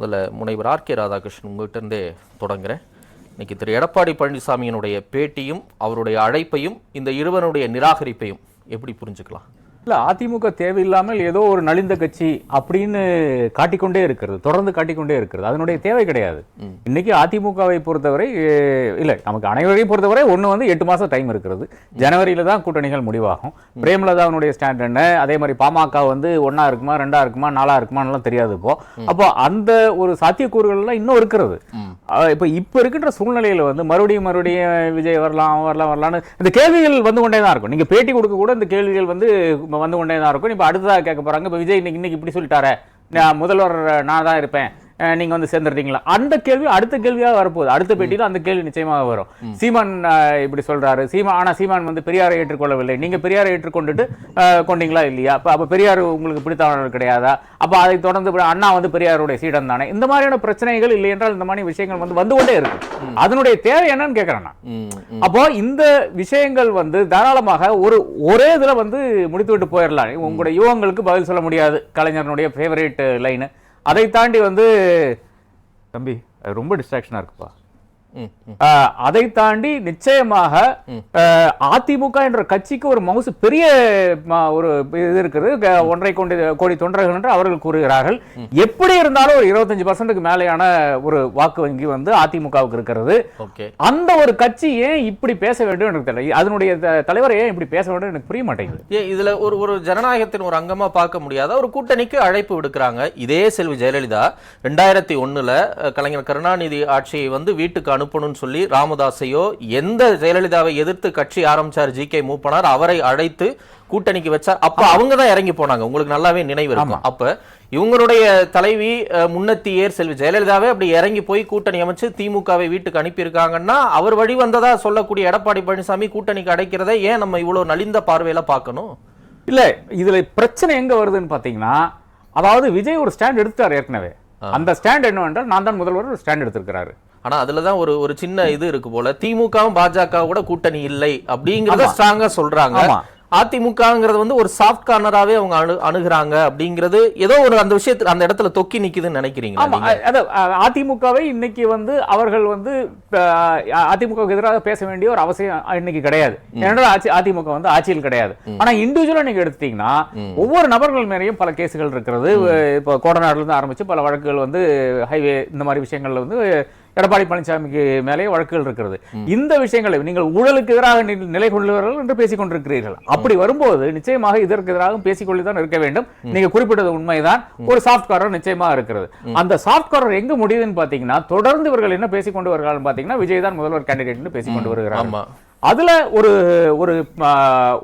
முதல்ல முனைவர் R K Radhakrishnan உங்கள்கிட்டருந்தே தொடங்குகிறேன் தொடங்குறேன். இன்னைக்கு திரு எடப்பாடி பழனிசாமியினுடைய பேட்டியும் அவருடைய அழைப்பையும் இந்த இருவனுடைய நிராகரிப்பையும் எப்படி புரிஞ்சுக்கலாம்? இல்ல அதிமுக தேவையில்லாமல் ஏதோ ஒரு நலிந்த கட்சி அப்படின்னு காட்டிக்கொண்டே இருக்கிறது தொடர்ந்து காட்டிக்கொண்டே இருக்கிறது. அதனுடைய தேவை கிடையாது. இன்னைக்கு அதிமுகவை பொறுத்தவரை இல்ல நமக்கு அனைவரையும் பொறுத்தவரை ஒண்ணு வந்து எட்டு மாசம் டைம் இருக்கிறது. ஜனவரியில தான் கூட்டணிகள் முடிவாகும். பிரேமலதாவுடைய ஸ்டாண்ட் என்ன? அதே மாதிரி பாமக வந்து ஒண்ணா இருக்குமா ரெண்டா இருக்குமா நாலா இருக்குமான்னுலாம் தெரியாது இப்போ. அப்போ அந்த ஒரு சாத்தியக்கூறுகள் எல்லாம் இன்னும் இருக்கிறது. இப்போ இப்போ இருக்கின்ற சூழ்நிலையில வந்து மறுபடியும் மறுபடியும் விஜய் வரலாம் வரலாம் வரலாம்னு இந்த கேள்விகள் வந்து கொண்டே தான் இருக்கும். நீங்க பேட்டி கொடுக்க கூட இந்த கேள்விகள் வந்து வந்து கொண்டே தான் இருக்கும். இப்போ அடுத்ததாக கேட்க போகிறாங்க இப்போ விஜய் இன்னைக்கு இன்னைக்கு இப்படி சொல்லிட்டாரு. நான் முதல்வர் நான் தான் இருப்பேன். அஹ் நீங்க வந்து சேர்ந்துட்டீங்களா அந்த கேள்வி அடுத்த கேள்வியாக வரப்போகுது. அடுத்த பேட்டியில அந்த கேள்வி நிச்சயமாக வரும். சீமான் இப்படி சொல்றாரு. சீமான் ஆனா சீமான் வந்து பெரியாரை ஏற்றுக்கொள்ளவில்லை. நீங்க பெரியாரை ஏற்றுக்கொண்டுட்டு கொண்டீங்களா இல்லையா? அப்ப அப்ப பெரியார் உங்களுக்கு பிடித்தவர்கள் கிடையாதா? அப்ப அதை தொடர்ந்து அண்ணா வந்து பெரியாருடைய சீடன் தானே? இந்த மாதிரியான பிரச்சனைகள் இல்லை என்றால் இந்த மாதிரி விஷயங்கள் வந்து வந்து கொண்டே இருக்கு. அதனுடைய தேவை என்னன்னு கேட்கிறேன் நான். அப்போ இந்த விஷயங்கள் வந்து தாராளமாக ஒரு ஒரே இதுல வந்து முடித்து விட்டு போயிடலாம் உங்களுடைய யுவங்களுக்கு பதில் சொல்ல முடியாது. கலைஞரனுடைய ஃபேவரேட் லைனு அதை தாண்டி வந்து தம்பி அது ரொம்ப டிஸ்ட்ராக்ஷனாக இருக்குப்பா. அதை தாண்டி நிச்சயமாக அதிமுக என்ற கட்சிக்கு ஒரு மவுசு பெரிய ஒரு இது இருக்குது. க- ஒன்றரை கோடி தொண்டர்கள் என்று அவர்கள் கூறுகிறார்கள். எப்படி இருந்தாலும் ஒரு இருபத்தஞ்சு பர்சன்ட்டுக்கு மேலேயான ஒரு வாக்கு வங்கி வந்து அதிமுகவுக்கு இருக்கிறது. அந்த ஒரு கட்சி ஏன் இப்படி பேச வேண்டும் எனக்கு தெரியல. அதனுடைய தலைவர் ஏன் இப்படி பேச வேண்டும் எனக்கு புரிய மாட்டேங்குது. இதுல ஒரு ஒரு ஜனநாயகத்தின் ஒரு அங்கமா பார்க்க முடியாத ஒரு கூட்டணிக்கு அழைப்பு விடுக்கிறாங்க. இதே செல்வி ஜெயலலிதா ரெண்டாயிரத்தி ஒண்ணுல கலைஞர் கருணாநிதி ஆட்சியை வந்து வீட்டுக்கு அனுப்பணும்னு சொல்லி ராமதாஸையோ எந்த ஜெயலலிதாவை எதிர்த்து கட்சி ஆரம்பிச்சார் ஜி கே மூப்பனார் அவரை அழைத்து கூட்டணிக்கு வச்சார் அப்ப அவங்க தான் இறங்கி போனாங்க. உங்களுக்கு நல்லாவே நினைவு இருக்கும். அப்ப இவங்களுடைய தலைவி அஹ், முன்னத்தியர் செல்வி ஜெயலலிதாவே அப்படி இறங்கி போய் கூட்டணி அமைச்சு திமுகவை வீட்டுக்கு அனுப்பியிருக்காங்கன்னா அவர் வழி வந்ததா சொல்லக்கூடிய எடப்பாடி பழனிசாமி கூட்டணிக்கு அடைக்கிறதை ஏன் நம்ம இவ்வளவு நலிந்த பார்வையில பார்க்கணும்? இல்ல இதுல பிரச்சனை எங்க வருதுன்னு பாத்தீங்கன்னா அதாவது விஜய் ஒரு ஸ்டாண்ட் எடுத்தார் ஏற்கனவே. அந்த ஸ்டாண்ட் என்னவென்றால் நான் தான் முதல்வர் ஒரு ஸ்டாண்ட் எடுத்திருக்கிறாரு. ஆனா அதுலதான் ஒரு ஒரு சின்ன இது இருக்கு போல. திமுகவும் பாஜக கூட கூட்டணி இல்லை அப்படிங்கறத. ஸ்ட்ராங்கா சொல்றாங்க. அதிமுகங்கிறது வந்து ஒரு சாஃப்ட் கார்னராவே அவங்க அணு அணுகுறாங்க அப்படிங்கிறது ஏதோ ஒரு அந்த விஷயத்துல அந்த இடத்துல தொக்கி அது அ- அதிமுகவை இன்னைக்கு வந்து அவர்கள் வந்து அதிமுகவுக்கு எதிராக பேச வேண்டிய ஒரு அவசியம் இன்னைக்கு கிடையாது. ஏனென்றால் ஆட்சி அதிமுக வந்து ஆட்சியில் கிடையாது. ஆனா இண்டிவிஜுவலா நீங்க எடுத்துட்டீங்கன்னா ஒவ்வொரு நபர்கள் மேலேயும் பல கேசுகள் இருக்கிறது. இப்போ கோடநாடுல இருந்து ஆரம்பிச்சு பல வழக்குகள் வந்து ஹைவே இந்த மாதிரி விஷயங்கள்ல வந்து எடப்பாடி பழனிசாமிக்கு மேலே வழக்குகள் இருக்கிறது. இந்த விஷயங்களை நீங்கள் ஊழலுக்கு எதிராக நிலை கொள்ளுவர்கள் என்று பேசிக் கொண்டிருக்கிறீர்கள் அப்படி வரும்போது நிச்சயமாக இதற்கு எதிராக பேசிக்கொண்டு தான் இருக்க வேண்டும். நீங்க குறிப்பிட்டது உண்மைதான். ஒரு சாஃப்ட் கார்னர் நிச்சயமா இருக்கிறது. அந்த சாஃப்ட் கார்னர் எங்க முடியுதுன்னு பாத்தீங்கன்னா தொடர்ந்து இவர்கள் என்ன பேசிக்கொண்டு வருகிறார்கள் பாத்தீங்கன்னா விஜய் தான் முதல்வர் கேண்டிடேட்னு பேசிக்கொண்டு வருகிறார்கள். ஆமா. அதுல ஒரு ஒரு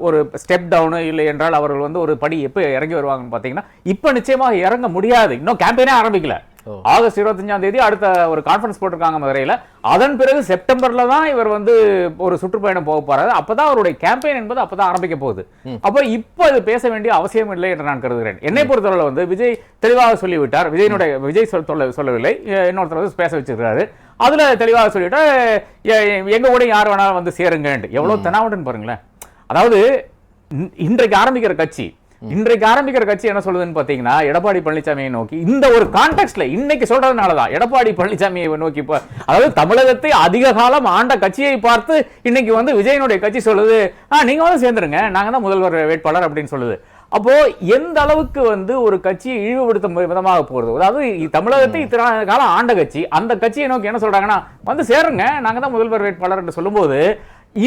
ஒரு ஸ்டெப் டவுன் இல்லை என்றால் அவர்கள் வந்து ஒரு படி எப்ப இறங்கி வருவாங்கன்னு பாத்தீங்கன்னா இப்ப நிச்சயமாக இறங்க முடியாது. இன்னும் கேம்பெயினே ஆரம்பிக்கல. ஆகஸ்ட் இருபத்தஞ்சாம் தேதி அடுத்த ஒரு கான்ஃபரன்ஸ் போட்டிருக்காங்க மதுரையில. அதன் பிறகு செப்டம்பர்ல தான் இவர் வந்து ஒரு சுற்றுப்பயணம் போக போறாரு. அப்பதான் அவருடைய கேம்பெயின் என்பது அப்பதான் ஆரம்பிக்க போகுது. அப்ப இப்ப இது பேச வேண்டிய அவசியம் இல்லை என்று நான் கருதுகிறேன். என்னை பொறுத்தவரை வந்து விஜய் தெளிவாக சொல்லிவிட்டார். விஜயனுடைய விஜய் சொல் சொல்ல சொல்லவில்லை. இன்னொருத்தர் வந்து பேச வச்சிருக்காரு அதுல தெளிவாக எ- எங்க கூட யார் வேணாலும் வந்து சேருங்கன்ட்டு. எவ்வளவு தெனாவட்டுன்னு பாருங்களேன். அதாவது இன்- இன்றைக்கு ஆரம்பிக்கிற கட்சி இன்றைக்கு ஆரம்பிக்கிற கட்சி என்ன சொல்லுதுன்னு பாத்தீங்கன்னா எடப்பாடி பழனிசாமியை நோக்கி இந்த ஒரு கான்டெக்ட்ல இன்னைக்கு சொல்றதுனாலதான் எடப்பாடி பழனிசாமியை நோக்கி இப்ப அதாவது தமிழகத்தை அதிக காலம் ஆண்ட கட்சியை பார்த்து இன்னைக்கு வந்து விஜயனுடைய கட்சி சொல்லுது. ஆ நீங்க வந்து சேர்ந்துருங்க. நாங்க தான் முதல்வர் வேட்பாளர் அப்படின்னு சொல்லுது. அப்போ எந்த அளவுக்கு வந்து ஒரு கட்சியை இழிவுபடுத்தும் விதமாக போறது அதாவது தமிழகத்தை இத்தனை காலம் ஆண்ட கட்சி அந்த கட்சியை நோக்கி என்ன சொல்றாங்கன்னா வந்து சேருங்க. நாங்க தான் முதல்வர் வேட்பாளர் என்று சொல்லும்போது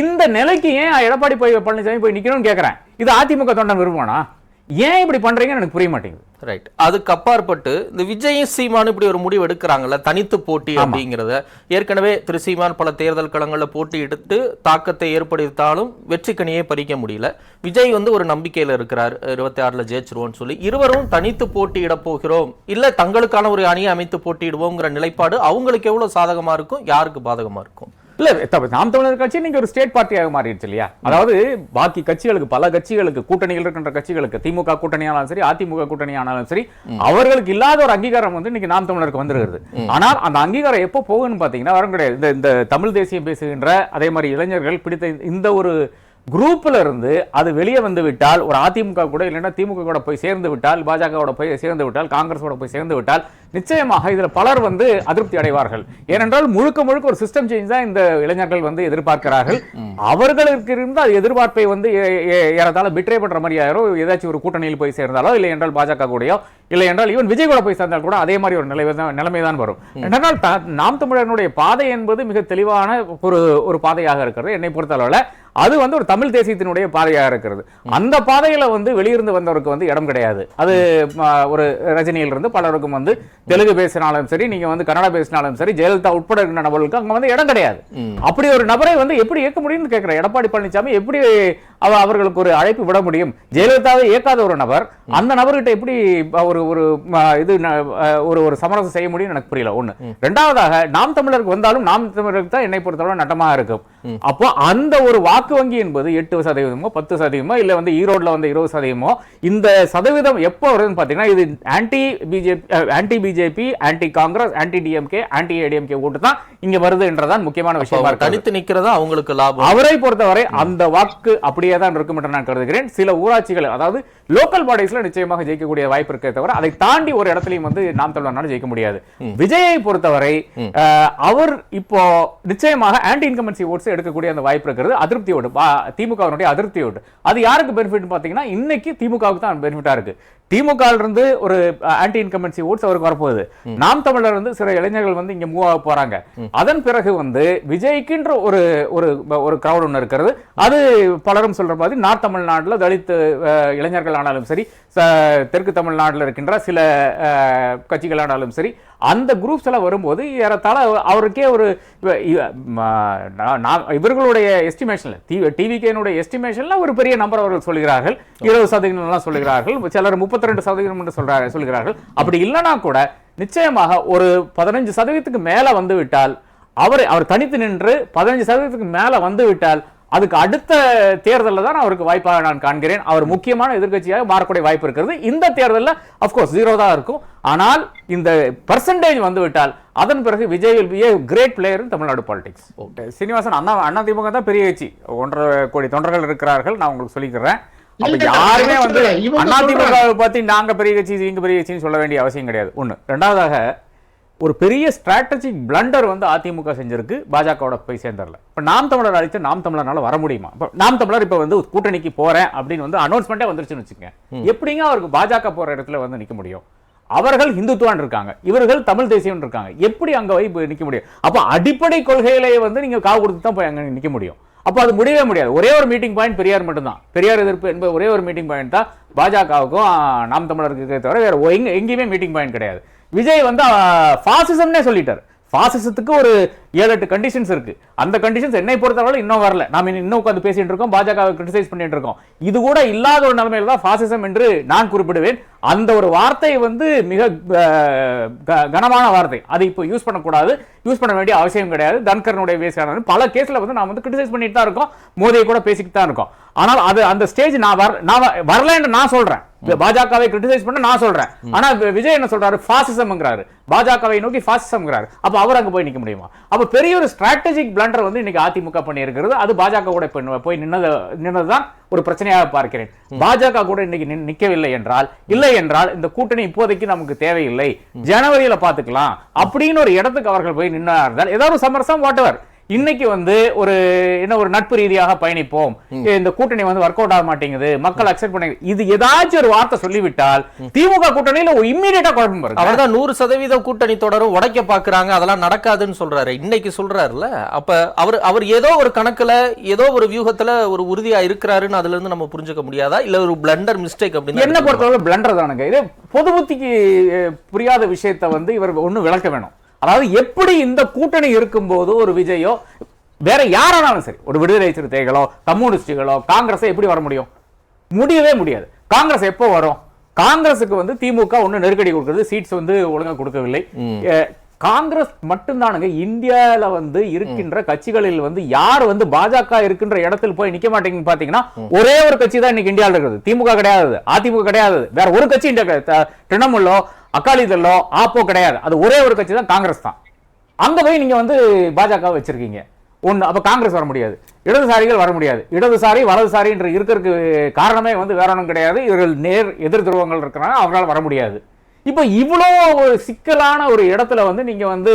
இந்த நிலைக்கு ஏன் எடப்பாடி போய் பழனிசாமி போய் நிக்கணும்னு கேக்குறேன்? இது அதிமுக தொண்டன் விரும்புவானா ஏன் இப்படி பண்றீங்கன்னு எனக்கு புரிய மாட்டேங்குது. ரைட் அதுக்கு அப்பாற்பட்டு இந்த விஜயும் சீமான் இப்படி ஒரு முடிவு எடுக்கிறாங்கல்ல தனித்து போட்டி அப்படிங்கிறத. ஏற்கனவே திரு சீமான் பல தேர்தல் களங்கள்ல போட்டி எடுத்து தாக்கத்தை ஏற்படுத்தாலும் வெற்றிக்கனியே பறிக்க முடியல. விஜய் வந்து ஒரு நம்பிக்கையில இருக்கிறார் இருபத்தி ஆறுல ஜெயிச்சிருவோம்னு சொல்லி. இருவரும் தனித்து போட்டியிட போகிறோம். இல்ல தங்களுக்கான ஒரு அணியை அமைத்து போட்டியிடுவோங்கிற நிலைப்பாடு அவங்களுக்கு எவ்வளவு சாதகமா இருக்கும் யாருக்கு பாதகமா இருக்கும்? இல்ல நாம் தமிழர் கட்சி இன்னைக்கு ஒரு ஸ்டேட் பார்ட்டியாக மாறிடுச்சு இல்லையா? அதாவது பாக்கி கட்சிகளுக்கு பல கட்சிகளுக்கு கூட்டணிகள் இருக்கின்ற கட்சிகளுக்கு திமுக கூட்டணியானாலும் சரி அதிமுக கூட்டணியானாலும் சரி அவர்களுக்கு இல்லாத ஒரு அங்கீகாரம் வந்து இன்னைக்கு நாம் தமிழருக்கு வந்துருக்குது ஆனால் அந்த அங்கீகாரம் எப்போ போகும்னு பாத்தீங்கன்னா வரும் கிடையாது. இந்த தமிழ் தேசியம் பேசுகின்ற அதே மாதிரி இளைஞர்கள் பிடித்த இந்த ஒரு குரூப்ல இருந்து அது வெளியே வந்து விட்டால் ஒரு அதிமுக கூட இல்லைன்னா திமுக கூட போய் சேர்ந்து விட்டால் பாஜகவோட போய் சேர்ந்து விட்டால் காங்கிரஸோட போய் சேர்ந்து விட்டால் நிச்சயமாக இதுல பலர் வந்து அதிருப்தி அடைவார்கள். ஏனென்றால் முழுக்க முழுக்க ஒரு சிஸ்டம் சேஞ்ச் தான் இந்த இளைஞர்கள் வந்து எதிர்பார்க்கிறார்கள். அவர்களுக்கு இருந்த எதிர்பார்ப்பை வந்து ஏறத்தாழ பிட்ரே பண்ற மாதிரி யாரோ ஏதாச்சும் ஒரு கூட்டணியில் போய் சேர்ந்தாலோ இல்லை என்றால் பாஜக கூடயோ இல்லை என்றால் ஈவன் விஜய் கூட போய் சேர்ந்தால் கூட அதே மாதிரி ஒரு நிலைமை தான் நிலைமை தான் வரும். என்றால் நாம் தமிழர்களுடைய பாதை என்பது மிக தெளிவான ஒரு ஒரு பாதையாக இருக்கிறது. என்னை பொறுத்தளவில் அது வந்து ஒரு தமிழ் தேசியத்தினுடைய பாதையாக இருக்கிறது. அந்த பாதையில வந்து வெளியிருந்து வந்தவருக்கு வந்து இடம் கிடையாது. அது ஒரு ரஜினியில இருந்து பலருக்கும் வந்து தெலுங்கு பேசினாலும் சரி நீங்க வந்து கன்னடா பேசினாலும் சரி ஜெயலலிதா உட்பட இருக்கிற நபர்களுக்கு அங்க வந்து இடம் கிடையாது. அப்படி ஒரு நபரை வந்து எப்படி இயக்க முடியும்னு கேட்கிறேன் எடப்பாடி பழனிசாமி எப்படி அவ அவர்களுக்கு ஒரு அழைப்பு விட முடியும். ஜெயலலிதாவை இயக்காத ஒரு நபர் அந்த நபர்கிட்ட எப்படி ஒரு ஒரு இது ஒரு ஒரு சமரசம் செய்ய முடியும் எனக்கு புரியல. ஒண்ணு. ரெண்டாவதாக நாம் தமிழருக்கு வந்தாலும் நாம் தமிழருக்கு தான் என்னை பொறுத்தளவு நட்டமா இருக்கும். அப்போ அந்த ஒரு வாக்கு வங்கி என்பது எட்டு சதவீதமோ பத்து சதவீதமோ இல்ல வந்து ஈரோட்ல வந்து இருபது சதவீதமோ இந்த சதவீதம் எப்போ வருதுன்னு பாத்தீங்கன்னா இது anti BJP anti BJP anti Congress anti DMK anti ADMK ஓட்டு தான் இங்க வருது என்றதான் முக்கியமான விஷயமா தனித்து நிக்கிறதா அவங்களுக்கு லாபம்? அவரை பொறுத்தவரை அந்த வாக்கு அப்படியே தான் இருக்கும் என்று நான் கருதுகிறேன். சில ஊராட்சிகள் அதாவது லோக்கல் பாடிஸ்ல நிச்சயமாக ஜெயிக்கக்கூடிய வாய்ப்பு இருக்கே தவிர அதை தாண்டி ஒரு இடத்துலயும் வந்து நாம் தமிழர்னால ஜெயிக்க முடியாது. விஜயை பொறுத்தவரை அவர் இப்போ நிச்சயமாக ஆன்டி இன்கமன்சி ஓட்ஸ் எடுக்கக்கூடிய அந்த வாய்ப்பு இருக்கிறது. அதிருப்தி ஓட்டு திமுகவினுடைய அதிருப்தி ஓட்டு அது யாருக்கு பெனிஃபிட் பாத்தீங்கன்னா இன்னைக்கு திமுகவுக்கு தான் பெனிஃபிட்டா இருக்கு. திமுக இருந்து ஒரு ஆன்டி இன்கமன்சி ஓட்ஸ் அவருக்கு வரப்போகுது. நாம் தமிழர் இருந்து சில இளைஞர்கள் வந்து இங்க மூவ் ஆக போறாங்க. அதன் பிறகு வந்து விஜய்க்குன்ற ஒரு ஒரு ஒரு கிரௌட் ஒன்று இருக்கிறது. அது பலரும் சொல்ற மாதிரி நார்த் தமிழ்நாட்டுல தலித் இளைஞர்கள் ஆனாலும் சரி தெற்கு தமிழ்நாட்டில் இருக்கின்ற சில கட்சிகள் ஆனாலும் சரி அந்த குரூப்ஸ் எல்லாம் வரும்போது ஏறத்தாழ அவருக்கே ஒரு இவர்களுடைய எஸ்டிமேஷன்ல டிவிகேனுடைய எஸ்டிமேஷன்ல ஒரு பெரிய நம்பர் அவர்கள் சொல்கிறார்கள். இருபது சதவீதம் எல்லாம் சொல்கிறார்கள். சிலர் முப்பத்தி ரெண்டு சதவீதம் என்று சொல்றாரு சொல்கிறார்கள். அப்படி இல்லைனா கூட நிச்சயமாக ஒரு பதினஞ்சு சதவீதத்துக்கு மேலே வந்து விட்டால் அவர் அவர் தனித்து நின்று பதினஞ்சு சதவீதத்துக்கு மேல வந்து விட்டால் அதுக்கு அடுத்த தேர்தலில் தான் அவருக்கு வாய்ப்பாக நான் காண்கிறேன். அவர் முக்கியமான எதிர்க்கட்சியாக மாறக்கூடிய வாய்ப்பு இருக்கிறது. இந்த தேர்தலில் அஃப்கோர்ஸ் ஜீரோ தான் இருக்கும். ஆனால் இந்த பர்சன்டேஜ் வந்துவிட்டால் அதன் பிறகு Vijay will be a great player Tamil Nadu politics Srinivasan அண்ணா அண்ணா திமுக தான் பெரிய கட்சி. ஒன்றரை கோடி தொண்டர்கள் இருக்கிறார்கள். நான் உங்களுக்கு சொல்லிக்கிறேன். யாருமே வந்து சொல்றாங்க. பத்தி நாங்க பெரிய கட்சி நீங்க பெரிய கட்சின்னு சொல்ல வேண்டிய அவசியம் கிடையாது. ஒண்ணு. ரெண்டாவதாக ஒரு பெரிய ஸ்ட்ராட்டஜிக் பிளண்டர் வந்து அதிமுக செஞ்சிருக்கு. பாஜகவோட போய் சேர்ந்தரல இப்ப நாம் தமிழர் அழைத்து நாம் தமிழர்னால வர முடியுமா? இப்ப நாம் தமிழர் இப்ப வந்து கூட்டணிக்கு போறேன் அப்படின்னு வந்து அனௌன்ஸ்மெண்ட்டே வந்துருச்சுன்னு வச்சுக்கோங்க. எப்படிங்க அவருக்கு பாஜக போற இடத்துல வந்து நிக்க முடியும்? அவர்கள் இந்துத்துவான் இருக்காங்க. இவர்கள் தமிழ் தேசியம் இருக்காங்க. எப்படி அங்க போய் நிக்க முடியும்? அப்ப அடிப்படை கொள்கைகளை வந்து நீங்க காவு கொடுத்து தான் போய் அங்க நிக்க முடியும். அப்போ அது முடியவே முடியாது. ஒரே ஒரு மீட்டிங் பாயிண்ட் பெரியார் மட்டும்தான். பெரியார் எதிர்ப்பு என்பது ஒரே ஒரு மீட்டிங் பாயிண்ட் தான் பாஜகவுக்கும் நாம் தமிழருக்கு தவிர வேற எங்கே எங்கேயுமே மீட்டிங் பாயிண்ட் கிடையாது. விஜய் வந்து ஃபாசிசம்னே சொல்லிட்டார். ஃபாசிசத்துக்கு ஒரு ஏழு எட்டு கண்டிஷன்ஸ் இருக்கு. அந்த கண்டிஷன்ஸ் என்னை பொறுத்தவரை இன்னும் வரல. நாம இன்னும் உட்காந்து பேசிட்டு இருக்கோம். பாஜகவை கிரிட்டிசைஸ் பண்ணிட்டு இருக்கோம். இது கூட இல்லாத ஒரு நிலைமையில தான் ஃபாசிசம் என்று நான் குறிப்பிடுவேன். அந்த ஒரு வார்த்தை வந்து மிக கனமான வார்த்தை. அதை இப்போ யூஸ் பண்ணக்கூடாது. யூஸ் பண்ண வேண்டிய அவசியம் கிடையாது. தன்கரனுடைய வேசியான பல கேஸ்ல வந்து நான் வந்து கிரிட்டிசைஸ் பண்ணிட்டு தான் இருக்கோம். மோதியை கூட பேசிக்கிட்டு தான் இருக்கோம். ஆனால் அது அந்த ஸ்டேஜ் நான் வர நான் வ- வரலைன்னு நான் சொல்றேன். பாஜகவை கிரிட்டிசைஸ் பண்ண நான் சொல்றேன். ஆனா விஜய் என்ன சொல்றாரு? பாசிசம்ங்கிறாரு பாஜகவை நோக்கி பாசிசம்ங்கிறாரு அப்ப அவர் அங்க போய் நிக்க முடியுமா? அப்ப பெரிய ஒரு ஸ்ட்ராட்டஜிக் பிளண்டர் வந்து இன்னைக்கு அதிமுக பண்ணி இருக்கிறது அது பாஜக கூட இப்ப போய் நின்னது நின்னதுதான் ஒரு பிரச்சனையாக பார்க்கிறேன். பாஜக கூட இன்னைக்கு நிக்கவில்லை என்றால் இல்லை என்றால் இந்த கூட்டணி இப்போதைக்கு நமக்கு தேவையில்லை. ஜனவரியில பாத்துக்கலாம் அப்படின்னு ஒரு இடத்துக்கு அவர்கள் போய் நின்றார்கள் ஏதாவது ஒரு சமரசம் வாட்டவர் இன்னைக்கு வந்து ஒரு என்ன ஒரு நட்பு ரீதியாக பயணிப்போம். இந்த கூட்டணி வந்து ஒர்க் அவுட் ஆக மாட்டேங்குது. மக்கள் அக்செப்ட் பண்ணி இது ஏதாச்சும் ஒரு வார்த்தை சொல்லிவிட்டால் திமுக கூட்டணியில இம்மீடியட்டா குழப்பம் வரும் அவர்தான் நூறு சதவீத கூட்டணி தொடரும் உடைக்க பாக்குறாங்க அதெல்லாம் நடக்காதுன்னு சொல்றாரு. இன்னைக்கு சொல்றாருல்ல அப்ப அவர் அவர் ஏதோ ஒரு கணக்குல ஏதோ ஒரு வியூகத்துல ஒரு உறுதியா இருக்கிறாருன்னு அதுல இருந்து நம்ம புரிஞ்சுக்க முடியாதா? இல்ல ஒரு பிளண்டர் மிஸ்டேக் அப்படின்னு என்ன பொறுத்தவரை பிளண்டர் தானுங்க. இது பொது புத்திக்கு புரியாத விஷயத்தை வந்து இவர் ஒண்ணு விளக்க வேணும். அதாவது எப்படி இந்த கூட்டணி இருக்கும்போது ஒரு விஜயோ வேற யாரானாலும் சரி ஒரு விடுதலை சிறுத்தைகளோ கம்யூனிஸ்டுகளோ காங்கிரஸை எப்படி வர முடியும்? முடியவே முடியாது. காங்கிரஸ் எப்போ வரும்? காங்கிரஸுக்கு வந்து திமுக ஒண்ணு நெருக்கடி கொடுக்குறது சீட்ஸ் வந்து ஒழுங்கா கொடுக்கவில்லை. காங்கிரஸ் மட்டும்தானுங்க இந்தியால வந்து இருக்கின்ற கட்சிகளில் வந்து யார் வந்து பாஜக இருக்கின்ற இடத்தில் போய் நிக்க மாட்டேங்குன்னு பாத்தீங்கன்னா ஒரே ஒரு கட்சி தான் இன்னைக்கு இந்தியாவில் இருக்குது. திமுக கிடையாது அதிமுக கிடையாது. வேற ஒரு கட்சி இந்தியா திரிணாமுலோ அகாலிதளோ ஆப்போ கிடையாது. அது ஒரே ஒரு கட்சி தான் காங்கிரஸ் தான். அங்க போய் நீங்க வந்து பாஜக வச்சிருக்கீங்க. ஒண்ணு அப்ப காங்கிரஸ் வர முடியாது. இடதுசாரிகள் வர முடியாது. இடதுசாரி வலதுசாரி என்று இருக்கிறதுக்கு காரணமே வந்து வேற ஒன்றும் கிடையாது. இவர்கள் நேர் எதிர் துருவங்கள் இருக்கிறாங்க அவங்களால வர முடியாது. இப்போ இவ்வளோ ஒரு சிக்கலான ஒரு இடத்துல வந்து நீங்க வந்து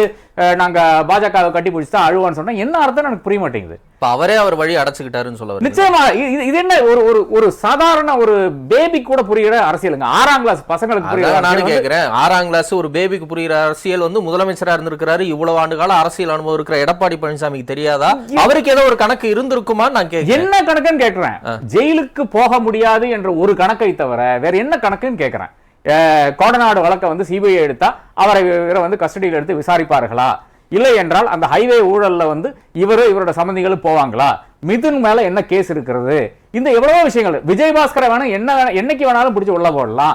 நாங்க பாஜகவை கட்டி பிடிச்சி தான் அழுவான்னு சொன்னா என்ன அர்த்தம் எனக்கு புரிய மாட்டேங்குது. இப்ப அவரே அவர் வழி அடைச்சுக்கிட்டாருன்னு சொல்ல. நிச்சயமா. இது- என்ன ஒரு ஒரு ஒரு சாதாரண ஒரு பேபி கூட புரியுற அரசியலுங்க ஆறாம் கிளாஸ் பசங்களுக்கு புரியுற நானும் கேக்குறேன். ஆறாம் கிளாஸ் ஒரு பேபிக்கு புரியுற அரசியல் வந்து முதலமைச்சரா இருந்திருக்கிறாரு. இவ்வளவு ஆண்டு கால அரசியல் அனுபவம் இருக்கிற எடப்பாடி பழனிசாமிக்கு தெரியாதா? அவருக்கு ஏதோ ஒரு கணக்கு இருந்திருக்குமா நான் கேக்குறேன். என்ன கணக்குன்னு கேக்குறேன். ஜெயிலுக்கு போக முடியாது என்ற ஒரு கணக்கை தவிர வேற என்ன கணக்குன்னு கேக்குறேன். அஹ், கோடநாடு வழக்கை வந்து சிபிஐ எடுத்தால் அவரை இவரை வந்து கஸ்டடியில் எடுத்து விசாரிப்பார்களா? இல்லை என்றால் அந்த ஹைவே ஊழலில் வந்து இவர் இவரோட சம்மந்திகளும் போவாங்களா? மிதுன் மேலே என்ன கேஸ் இருக்கிறது? இந்த எவ்வளவோ விஷயங்கள். விஜயபாஸ்கரை வேணா என்ன என்னைக்கு வேணாலும் பிடிச்சி உள்ள போடலாம்.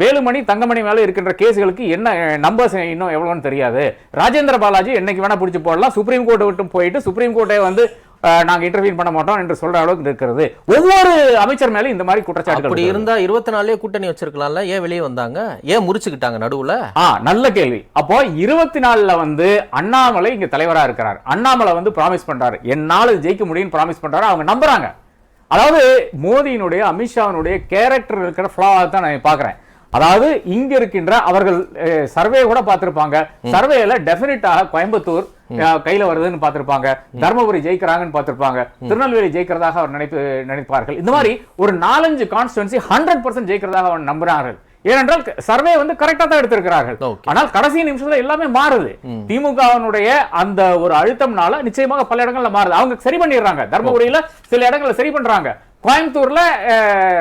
வேலுமணி தங்கமணி மேலே இருக்கின்ற கேஸுகளுக்கு என்ன நம்பர்ஸ் இன்னும் எவ்வளோன்னு தெரியாது. ராஜேந்திர பாலாஜி என்னைக்கு வேணால் பிடிச்சி போடலாம். சுப்ரீம் கோர்ட்டை விட்டு போயிட்டு சுப்ரீம் கோர்ட்டை வந்து அஹ், நாங்க இன்டர்வியூ பண்ண மாட்டோம் என்று சொல்ற அளவுக்கு இருக்கிறது. ஒவ்வொரு அமைச்சர் மேலும் இந்த மாதிரி குற்றச்சாட்டுகள் அப்படி இருக்கிறது. இருந்தா இருபத்தி நாலுலயே கூட்டணி வச்சிருக்கலாம்ல ஏன் வெளியே வந்தாங்க? ஏன் முறிச்சுக்கிட்டாங்க நடுவுல? ஆ நல்ல கேள்வி. அப்போ இருபத்தி நாலுல வந்து அண்ணாமலை இங்க தலைவரா இருக்கிறார். அண்ணாமலை வந்து ப்ராமிஸ் பண்றாரு. என்னால ஜெயிக்க முடியும்னு ப்ராமிஸ் பண்றாரு. அவங்க நம்புறாங்க. அதாவது மோடியினுடைய அமித்ஷாவினுடைய கேரக்டர் இருக்கிற ஃபிளாவை தான் நான் பாக்குறேன் அதாவது இங்க இருக்கின்ற அவர்கள் சர்வே கூட பார்த்திருப்பாங்க. சர்வேல டெபினட்டாக கோயம்புத்தூர் கையில வருதுன்னு பார்த்திருப்பாங்க. தர்மபுரி ஜெயிக்கிறாங்கன்னு பார்த்திருப்பாங்க. திருநெல்வேலி ஜெயிக்கிறதாக அவர் நினைப்பு நினைப்பார்கள். இந்த மாதிரி ஒரு நாலஞ்சு கான்ஸ்டுவன்சி ஹண்ட்ரட் பர்சன்ட் ஜெயிக்கிறதாக அவர் நம்புறார்கள். ஏனென்றால் சர்வே வந்து கரெக்டா தான் எடுத்திருக்கிறார்கள். ஆனால் கடைசி நிமிஷத்துல எல்லாமே மாறுது. திமுகவினுடைய அந்த ஒரு அழுத்தம்னால நிச்சயமாக பல இடங்கள்ல மாறுது. அவங்க சரி பண்ணிடுறாங்க. தர்மபுரியில சில இடங்கள்ல சரி பண்றாங்க. கோயம்புத்தூரில்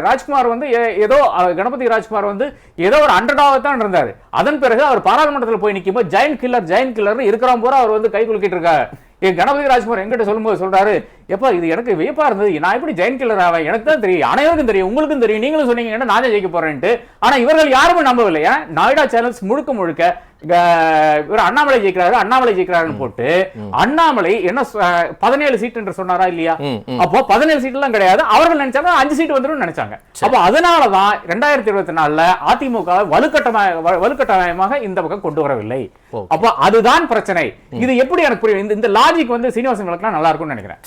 ராஜ்குமார் வந்து ஏ- ஏதோ கணபதி ராஜ்குமார் வந்து ஏதோ ஒரு அண்டர்டாக தான் இருந்தார். அதன் பிறகு அவர் பாராளுமன்றத்தில் போய் நிற்கும்போது ஜெயின் கில்லர் ஜெயின் கில்லர்னு இருக்கிறவங்க பூரா அவர் வந்து கை குலுக்கிட்டு இருக்காரு. என் கணபதி ராஜ்குமார் எங்கிட்ட சொல்லும்போது சொல்றாரு எப்பா இது எனக்கு வியப்பா இருந்தது. நான் எப்படி ஜெயின் கில்லர் ஆவேன்? எனக்கு தான் தெரியும். அனைவருக்கும் தெரியும். உங்களுக்கும் தெரியும். நீங்களும் சொன்னீங்கன்னா நான் ஜெயிக்க போறேன்ட்டு. ஆனா இவர்கள் யாருமே நம்பவில்லை. ஏன்னா சேனல்ஸ் முழுக்க முழுக்க இவர் அண்ணாமலை ஜெயிக்கிறாரு அண்ணாமலை ஜெயிக்கிறாருன்னு போட்டு அண்ணாமலை என்ன பதினேழு சீட் என்று சொன்னாரா இல்லையா. அப்போ பதினேழு சீட் எல்லாம் கிடையாது. அவர்கள் நினைச்சாங்க அஞ்சு சீட் வந்துடும் நினைச்சாங்க. அப்போ அதனாலதான் ரெண்டாயிரத்தி இருபத்தி நாலுல அதிமுக வலுக்கட்டமாக வலுக்கட்டாயமாக இந்த பக்கம் கொண்டு வரவில்லை. அப்போ அதுதான் பிரச்சனை. இது எப்படி எனக்கு புரியும்? இந்த- லாஜிக் வந்து சீனிவாசன் நல்லா இருக்கும்னு நினைக்கிறேன்.